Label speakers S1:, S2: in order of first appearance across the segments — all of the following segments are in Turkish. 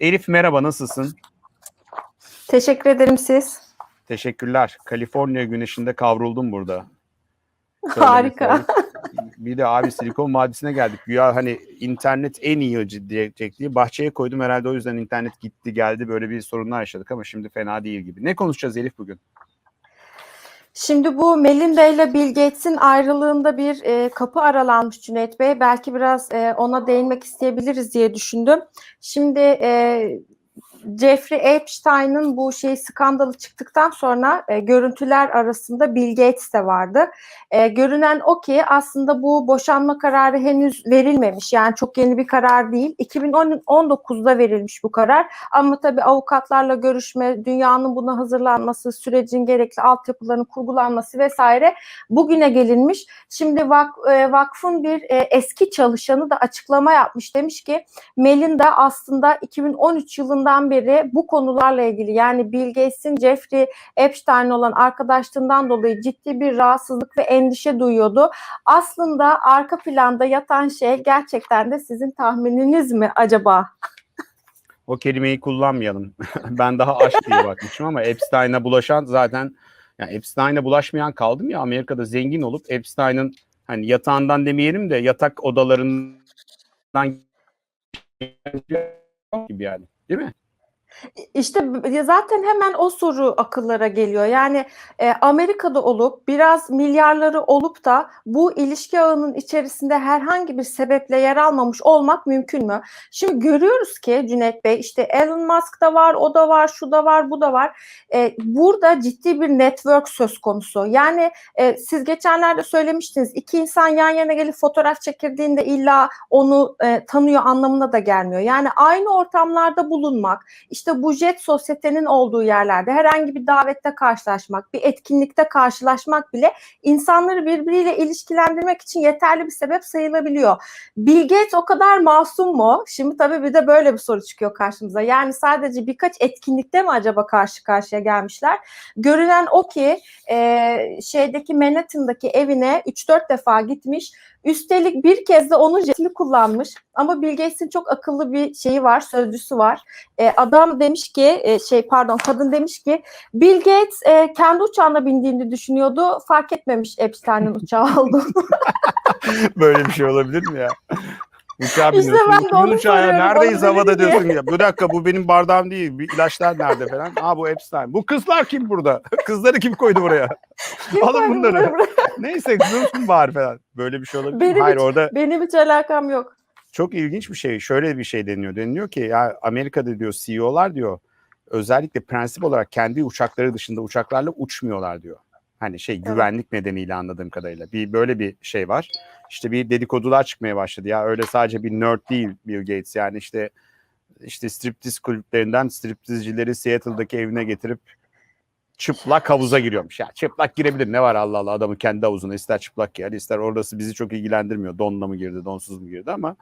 S1: Elif merhaba nasılsın?
S2: Teşekkür ederim siz.
S1: Teşekkürler. Kaliforniya güneşinde kavruldum burada.
S2: Harika.
S1: Söylemek lazım. Bir de abi Silikon Vadisi'ne geldik. Güya hani internet en iyi diyecek diye bahçeye koydum herhalde o yüzden internet gitti geldi böyle bir sorunlar yaşadık ama şimdi fena değil gibi. Ne konuşacağız Elif bugün?
S2: Şimdi bu Melinda ile Bill Gates'in ayrılığında bir e, kapı aralanmış Cüneyt Bey. Belki biraz e, ona değinmek isteyebiliriz diye düşündüm. Şimdi e, Jeffrey Epstein'ın bu şey skandalı çıktıktan sonra e, görüntüler arasında Bill Gates de vardı. E, görünen o ki aslında bu boşanma kararı henüz verilmemiş. Yani çok yeni bir karar değil. 2019'da verilmiş bu karar. Ama tabii avukatlarla görüşme, dünyanın buna hazırlanması, sürecin gerekli altyapıların kurgulanması vesaire bugüne gelinmiş. Şimdi vak, e, vakfın bir e, eski çalışanı da açıklama yapmış. Demiş ki Melinda aslında 2013 yılından beri bu konularla ilgili yani Bill Gates'in Jeffrey Epstein olan arkadaşlığından dolayı ciddi bir rahatsızlık ve endişe duyuyordu. Aslında arka planda yatan şey gerçekten de sizin tahmininiz mi acaba?
S1: O kelimeyi kullanmayalım. ben daha aşk diye bakmışım ama Epstein'a bulaşan zaten yani Epstein'a bulaşmayan kaldım ya Amerika'da zengin olup Epstein'ın hani yatağından demeyelim de yatak odalarından gibi yani değil mi?
S2: İşte zaten hemen o soru akıllara geliyor. Yani e, Amerika'da olup biraz milyarları olup da bu ilişki ağının içerisinde herhangi bir sebeple yer almamış olmak mümkün mü? Şimdi görüyoruz ki Cüneyt Bey işte Elon Musk da var, o da var, şu da var, bu da var. E, burada ciddi bir network söz konusu. Yani e, siz geçenlerde söylemiştiniz iki insan yan yana gelip fotoğraf çekirdiğinde illa onu e, tanıyor anlamına da gelmiyor. Yani aynı ortamlarda bulunmak, işte bu jet sosyetenin olduğu yerlerde herhangi bir davette karşılaşmak, bir etkinlikte karşılaşmak bile insanları birbiriyle ilişkilendirmek için yeterli bir sebep sayılabiliyor. Bill Gates o kadar masum mu? Şimdi tabii bir de böyle bir soru çıkıyor karşımıza. Yani sadece birkaç etkinlikte mi acaba karşı karşıya gelmişler? Görünen o ki e, şeydeki Manhattan'daki evine 3-4 defa gitmiş. Üstelik bir kez de onun jetini kullanmış. Ama Bill Gates'in çok akıllı bir şeyi var, sözcüsü var. E, adam demiş ki, e, şey pardon kadın demiş ki Bill Gates e, kendi uçağına bindiğini düşünüyordu. Fark etmemiş Epstein'in uçağı olduğunu.
S1: Böyle bir şey olabilir mi ya? Uçağa
S2: İşte
S1: biniyorsun.
S2: ben de onu soruyorum,
S1: Neredeyiz
S2: onu
S1: havada
S2: dedi diye.
S1: diyorsun ya. Bir dakika bu benim bardağım değil. Bir ilaçlar nerede falan. Aa bu Epstein. Bu kızlar kim burada? Kızları kim koydu buraya? Alın bunları. Neyse dursun bari falan. Böyle bir şey olabilir mi?
S2: Benim
S1: Hayır
S2: hiç-
S1: orada
S2: Benim hiç alakam yok.
S1: çok ilginç bir şey. Şöyle bir şey deniyor. Deniliyor ki ya Amerika'da diyor CEO'lar diyor özellikle prensip olarak kendi uçakları dışında uçaklarla uçmuyorlar diyor. Hani şey güvenlik nedeniyle anladığım kadarıyla. Bir böyle bir şey var. İşte bir dedikodular çıkmaya başladı. Ya öyle sadece bir nerd değil Bill Gates. Yani işte işte striptiz kulüplerinden striptizcileri Seattle'daki evine getirip çıplak havuza giriyormuş. Ya çıplak girebilir ne var Allah Allah adamın kendi havuzuna ister çıplak giyer ister orası bizi çok ilgilendirmiyor. Donla mı girdi donsuz mu girdi ama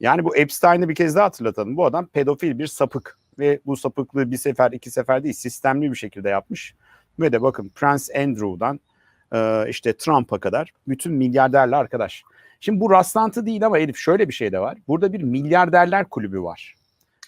S1: yani bu Epstein'i bir kez daha hatırlatalım. Bu adam pedofil bir sapık ve bu sapıklığı bir sefer iki sefer değil sistemli bir şekilde yapmış. Ve de bakın Prince Andrew'dan e, işte Trump'a kadar bütün milyarderler arkadaş. Şimdi bu rastlantı değil ama Elif şöyle bir şey de var. Burada bir milyarderler kulübü var.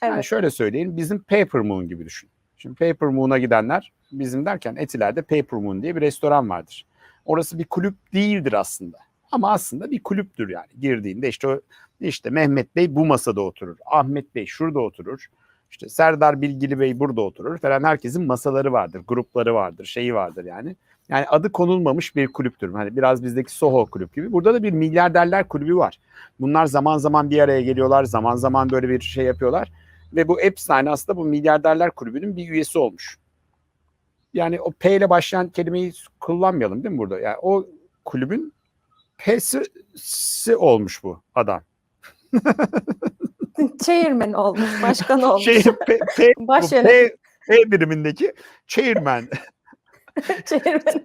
S1: Yani
S2: Evet.
S1: şöyle söyleyeyim bizim Paper Moon gibi düşün. Şimdi Paper Moon'a gidenler bizim derken Etiler'de Paper Moon diye bir restoran vardır. Orası bir kulüp değildir aslında. Ama aslında bir kulüptür yani. Girdiğinde işte o işte Mehmet Bey bu masada oturur. Ahmet Bey şurada oturur. İşte Serdar Bilgili Bey burada oturur falan. Herkesin masaları vardır, grupları vardır, şeyi vardır yani. Yani adı konulmamış bir kulüptür. Hani biraz bizdeki Soho kulüp gibi. Burada da bir milyarderler kulübü var. Bunlar zaman zaman bir araya geliyorlar. Zaman zaman böyle bir şey yapıyorlar. Ve bu Epstein aslında bu milyarderler kulübünün bir üyesi olmuş. Yani o P ile başlayan kelimeyi kullanmayalım değil mi burada? Yani o kulübün P'si olmuş bu adam.
S2: Chairman olmuş, başkan olmuş.
S1: Şey, P, P,
S2: Baş
S1: P, P birimindeki chairman.
S2: Chairman.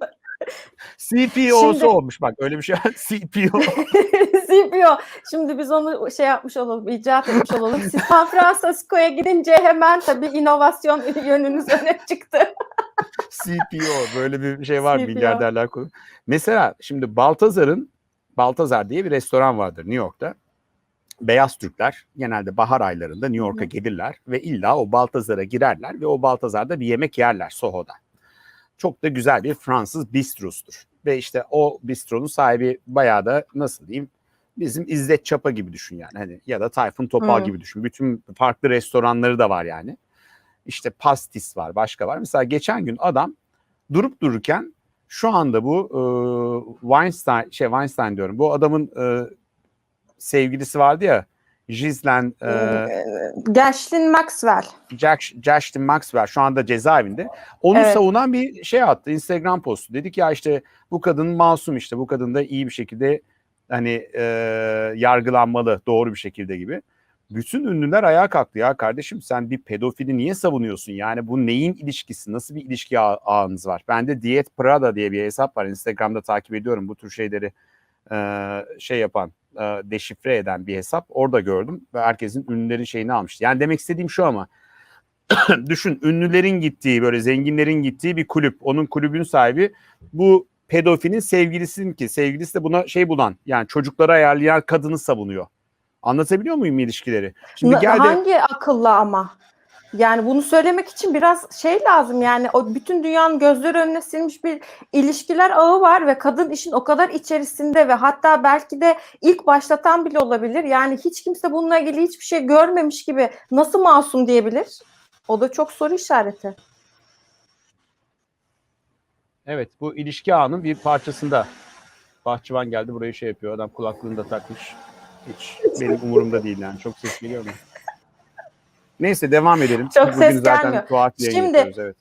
S1: CPO'su
S2: Şimdi-
S1: olmuş bak öyle bir şey. CPO.
S2: CPO. Şimdi biz onu şey yapmış olalım, icat etmiş olalım. Siz San Francisco'ya gidince hemen tabii inovasyon yönünüz öne çıktı.
S1: CPO böyle bir şey var
S2: CPO.
S1: milyarderler. Mesela şimdi Baltazar'ın Baltazar diye bir restoran vardır New York'ta. Beyaz Türkler genelde bahar aylarında New York'a gelirler ve illa o Baltazar'a girerler ve o Baltazar'da bir yemek yerler Soho'da. Çok da güzel bir Fransız bistrosudur. Ve işte o bistronun sahibi bayağı da nasıl diyeyim bizim İzzet Çapa gibi düşün yani. Hani ya da Tayfun Topal
S2: Hmm.
S1: gibi düşün. Bütün farklı restoranları da var yani. İşte pastis var, başka var. Mesela geçen gün adam durup dururken şu anda bu e, Weinstein şey Weinstein diyorum. Bu adamın e, sevgilisi vardı ya Ghislaine e,
S2: Gershwin Maxwell.
S1: Jack, Justin Maxwell şu anda cezaevinde. Onu
S2: Evet.
S1: savunan bir şey attı. Instagram postu. Dedi ki ya işte bu kadın masum işte. Bu kadın da iyi bir şekilde hani e, yargılanmalı doğru bir şekilde gibi. Bütün ünlüler ayağa kalktı ya kardeşim sen bir pedofili niye savunuyorsun? Yani bu neyin ilişkisi? Nasıl bir ilişki ağ- ağınız var? Bende Diyet Prada diye bir hesap var. Instagram'da takip ediyorum bu tür şeyleri e, şey yapan, e, deşifre eden bir hesap. Orada gördüm ve herkesin ünlülerin şeyini almıştı. Yani demek istediğim şu ama düşün ünlülerin gittiği böyle zenginlerin gittiği bir kulüp. Onun kulübün sahibi bu pedofilin sevgilisinin ki sevgilisi de buna şey bulan yani çocukları ayarlayan kadını savunuyor. Anlatabiliyor muyum ilişkileri? Şimdi geldi
S2: Hangi akılla ama? Yani bunu söylemek için biraz şey lazım yani o bütün dünyanın gözleri önüne silmiş bir ilişkiler ağı var ve kadın işin o kadar içerisinde ve hatta belki de ilk başlatan bile olabilir. Yani hiç kimse bununla ilgili hiçbir şey görmemiş gibi nasıl masum diyebilir? O da çok soru işareti.
S1: evet bu ilişki ağının bir parçasında bahçıvan geldi buraya şey yapıyor adam kulaklığını da takmış. Hiç benim umurumda değil yani çok ses geliyor mu? Neyse devam edelim.
S2: Çok
S1: Bugün
S2: ses
S1: zaten
S2: gelmiyor.
S1: tuhaf yayın
S2: Şimdi-
S1: yapıyoruz, evet.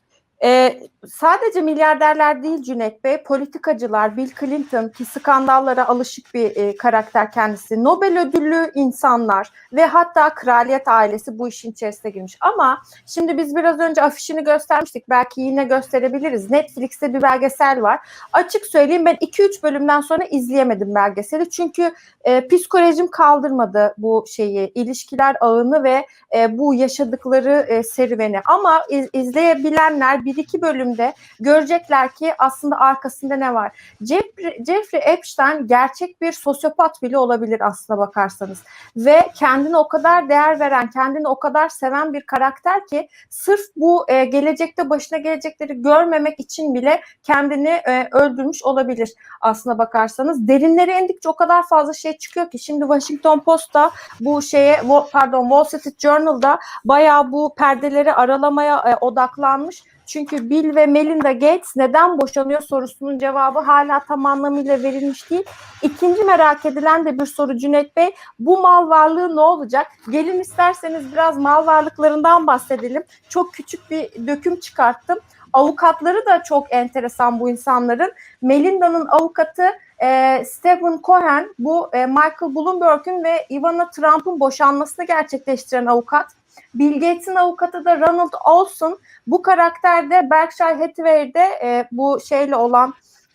S2: Ee, sadece milyarderler değil Cüneyt Bey, politikacılar, Bill Clinton ki skandallara alışık bir e, karakter kendisi, Nobel ödüllü insanlar ve hatta kraliyet ailesi bu işin içerisine girmiş. Ama şimdi biz biraz önce afişini göstermiştik, belki yine gösterebiliriz. Netflix'te bir belgesel var. Açık söyleyeyim ben 2-3 bölümden sonra izleyemedim belgeseli. Çünkü e, psikolojim kaldırmadı bu şeyi, ilişkiler ağını ve e, bu yaşadıkları e, serüveni. Ama iz- izleyebilenler bir iki bölümde görecekler ki aslında arkasında ne var. Jeffrey, Jeffrey Epstein gerçek bir sosyopat bile olabilir aslına bakarsanız. Ve kendine o kadar değer veren, kendini o kadar seven bir karakter ki sırf bu e, gelecekte başına gelecekleri görmemek için bile kendini e, öldürmüş olabilir aslına bakarsanız. Derinlere indikçe o kadar fazla şey çıkıyor ki şimdi Washington Post'ta bu şeye pardon Wall Street Journal'da bayağı bu perdeleri aralamaya e, odaklanmış. Çünkü Bill ve Melinda Gates neden boşanıyor sorusunun cevabı hala tam anlamıyla verilmiş değil. İkinci merak edilen de bir soru Cüneyt Bey. Bu mal varlığı ne olacak? Gelin isterseniz biraz mal varlıklarından bahsedelim. Çok küçük bir döküm çıkarttım. Avukatları da çok enteresan bu insanların. Melinda'nın avukatı e, Stephen Cohen bu e, Michael Bloomberg'ün ve Ivana Trump'ın boşanmasını gerçekleştiren avukat. Bill Gates'in avukatı da Ronald Olson. Bu karakter de Berkshire Hathaway'de e, bu şeyle olan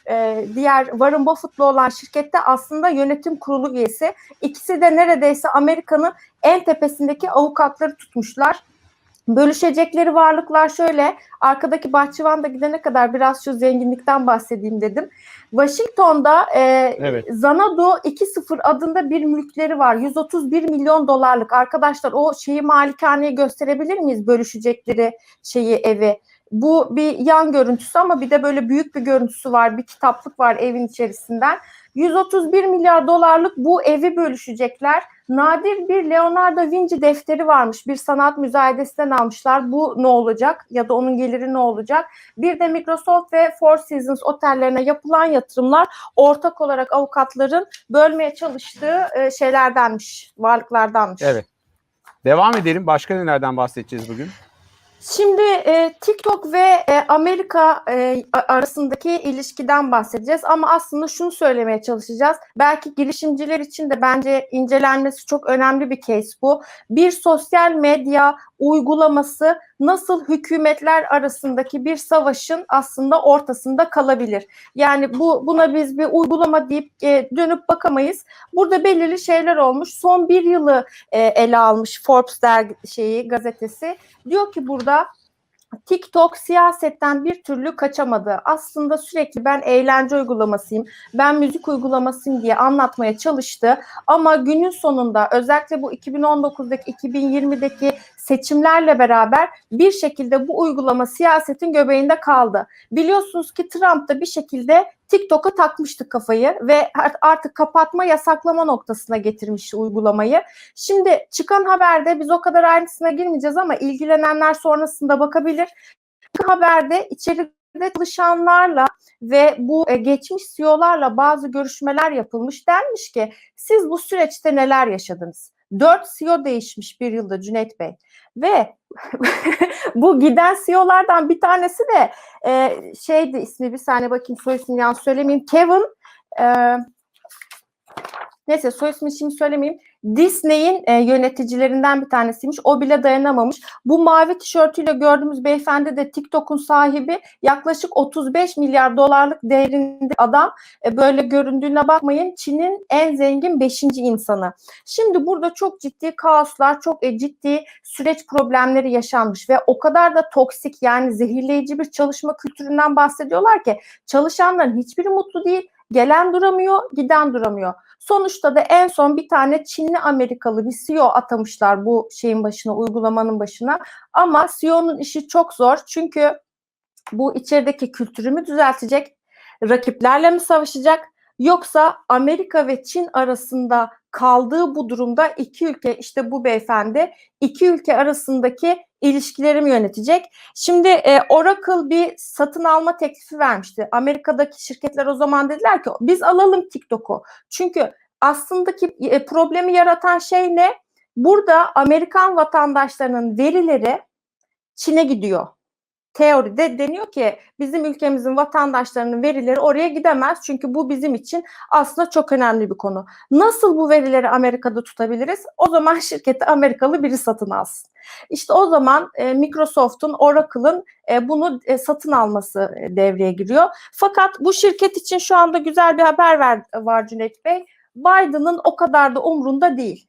S2: e, diğer Warren Buffett'la olan şirkette aslında yönetim kurulu üyesi. İkisi de neredeyse Amerika'nın en tepesindeki avukatları tutmuşlar. Bölüşecekleri varlıklar şöyle. Arkadaki bahçıvan da gidene kadar biraz şu zenginlikten bahsedeyim dedim. Washington'da e,
S1: Evet.
S2: Zanadu 2.0 adında bir mülkleri var. 131 milyon dolarlık. Arkadaşlar o şeyi malikaneyi gösterebilir miyiz? Bölüşecekleri şeyi evi. Bu bir yan görüntüsü ama bir de böyle büyük bir görüntüsü var. Bir kitaplık var evin içerisinden. 131 milyar dolarlık bu evi bölüşecekler. Nadir bir Leonardo da Vinci defteri varmış. Bir sanat müzayedesinden almışlar. Bu ne olacak ya da onun geliri ne olacak? Bir de Microsoft ve Four Seasons otellerine yapılan yatırımlar ortak olarak avukatların bölmeye çalıştığı e, şeylerdenmiş, varlıklardanmış.
S1: Evet. Devam edelim. Başka nelerden bahsedeceğiz bugün?
S2: Şimdi e, TikTok ve e, Amerika e, arasındaki ilişkiden bahsedeceğiz ama aslında şunu söylemeye çalışacağız. Belki girişimciler için de bence incelenmesi çok önemli bir case bu. Bir sosyal medya uygulaması nasıl hükümetler arasındaki bir savaşın aslında ortasında kalabilir. Yani bu buna biz bir uygulama deyip e, dönüp bakamayız. Burada belirli şeyler olmuş. Son bir yılı e, ele almış Forbes dergi şeyi gazetesi. Diyor ki burada TikTok siyasetten bir türlü kaçamadı. Aslında sürekli ben eğlence uygulamasıyım, ben müzik uygulamasıyım diye anlatmaya çalıştı. Ama günün sonunda özellikle bu 2019'daki 2020'deki seçimlerle beraber bir şekilde bu uygulama siyasetin göbeğinde kaldı. Biliyorsunuz ki Trump da bir şekilde TikTok'a takmıştı kafayı ve artık kapatma yasaklama noktasına getirmişti uygulamayı. Şimdi çıkan haberde biz o kadar ayrıntısına girmeyeceğiz ama ilgilenenler sonrasında bakabilir. Haberde içeride çalışanlarla ve bu e, geçmiş CEO'larla bazı görüşmeler yapılmış. Denmiş ki siz bu süreçte neler yaşadınız? Dört CEO değişmiş bir yılda Cüneyt Bey. Ve bu giden CEO'lardan bir tanesi de e, şeydi ismi bir saniye bakayım soy ismini yanlış söylemeyeyim. Kevin e, neyse soy ismini şimdi söylemeyeyim. Disney'in e, yöneticilerinden bir tanesiymiş. O bile dayanamamış. Bu mavi tişörtüyle gördüğümüz beyefendi de TikTok'un sahibi yaklaşık 35 milyar dolarlık değerinde adam. E, böyle göründüğüne bakmayın. Çin'in en zengin 5. insanı. Şimdi burada çok ciddi kaoslar, çok e, ciddi süreç problemleri yaşanmış ve o kadar da toksik yani zehirleyici bir çalışma kültüründen bahsediyorlar ki çalışanların hiçbiri mutlu değil. Gelen duramıyor, giden duramıyor. Sonuçta da en son bir tane Çinli Amerikalı bir CEO atamışlar bu şeyin başına, uygulamanın başına. Ama CEO'nun işi çok zor. Çünkü bu içerideki kültürü mü düzeltecek? Rakiplerle mi savaşacak? Yoksa Amerika ve Çin arasında kaldığı bu durumda iki ülke işte bu beyefendi iki ülke arasındaki ilişkileri mi yönetecek? Şimdi e, Oracle bir satın alma teklifi vermişti. Amerika'daki şirketler o zaman dediler ki biz alalım TikTok'u. Çünkü aslındaki e, problemi yaratan şey ne? Burada Amerikan vatandaşlarının verileri Çin'e gidiyor teoride deniyor ki bizim ülkemizin vatandaşlarının verileri oraya gidemez. Çünkü bu bizim için aslında çok önemli bir konu. Nasıl bu verileri Amerika'da tutabiliriz? O zaman şirketi Amerikalı biri satın alsın. İşte o zaman e, Microsoft'un, Oracle'ın e, bunu e, satın alması e, devreye giriyor. Fakat bu şirket için şu anda güzel bir haber var, var Cüneyt Bey. Biden'ın o kadar da umrunda değil.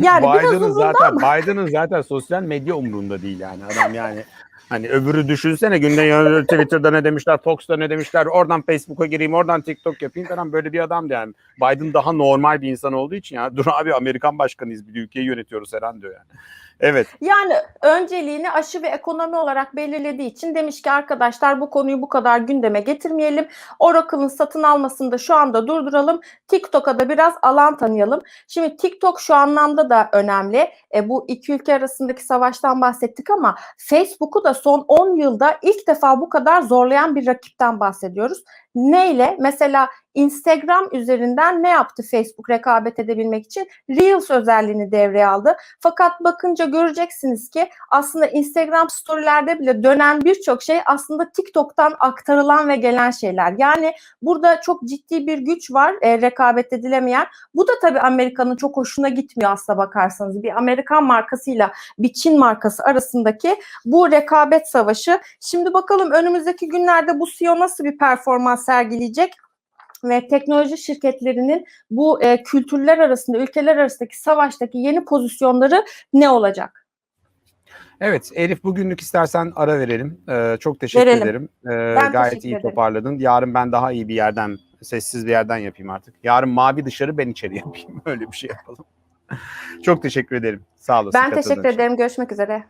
S1: Yani Biden'ın zaten. Biden'ın zaten sosyal medya umrunda değil yani adam yani Hani öbürü düşünsene günden yarın Twitter'da ne demişler, Fox'ta ne demişler, oradan Facebook'a gireyim, oradan TikTok yapayım falan böyle bir adam yani. Biden daha normal bir insan olduğu için ya dur abi Amerikan başkanıyız bir ülkeyi yönetiyoruz her diyor yani. Evet.
S2: Yani önceliğini aşı ve ekonomi olarak belirlediği için demiş ki arkadaşlar bu konuyu bu kadar gündeme getirmeyelim. Oracle'ın satın almasını da şu anda durduralım. TikTok'a da biraz alan tanıyalım. Şimdi TikTok şu anlamda da önemli. E, bu iki ülke arasındaki savaştan bahsettik ama Facebook'u da son 10 yılda ilk defa bu kadar zorlayan bir rakipten bahsediyoruz. Neyle? Mesela Instagram üzerinden ne yaptı Facebook rekabet edebilmek için? Reels özelliğini devreye aldı. Fakat bakınca göreceksiniz ki aslında Instagram storylerde bile dönen birçok şey aslında TikTok'tan aktarılan ve gelen şeyler. Yani burada çok ciddi bir güç var e, rekabet edilemeyen. Bu da tabii Amerika'nın çok hoşuna gitmiyor aslına bakarsanız. Bir Amerikan markasıyla bir Çin markası arasındaki bu rekabet savaşı. Şimdi bakalım önümüzdeki günlerde bu CEO nasıl bir performans sergileyecek? ve teknoloji şirketlerinin bu e, kültürler arasında, ülkeler arasındaki savaştaki yeni pozisyonları ne olacak?
S1: Evet Elif bugünlük istersen ara verelim. Ee, çok teşekkür verelim. ederim. Ee, gayet teşekkür iyi ederim. toparladın. Yarın ben daha iyi bir yerden, sessiz bir yerden yapayım artık. Yarın mavi dışarı ben içeri yapayım. Öyle bir şey yapalım. çok teşekkür ederim. Sağ olasın.
S2: Ben teşekkür ederim. Görüşmek üzere.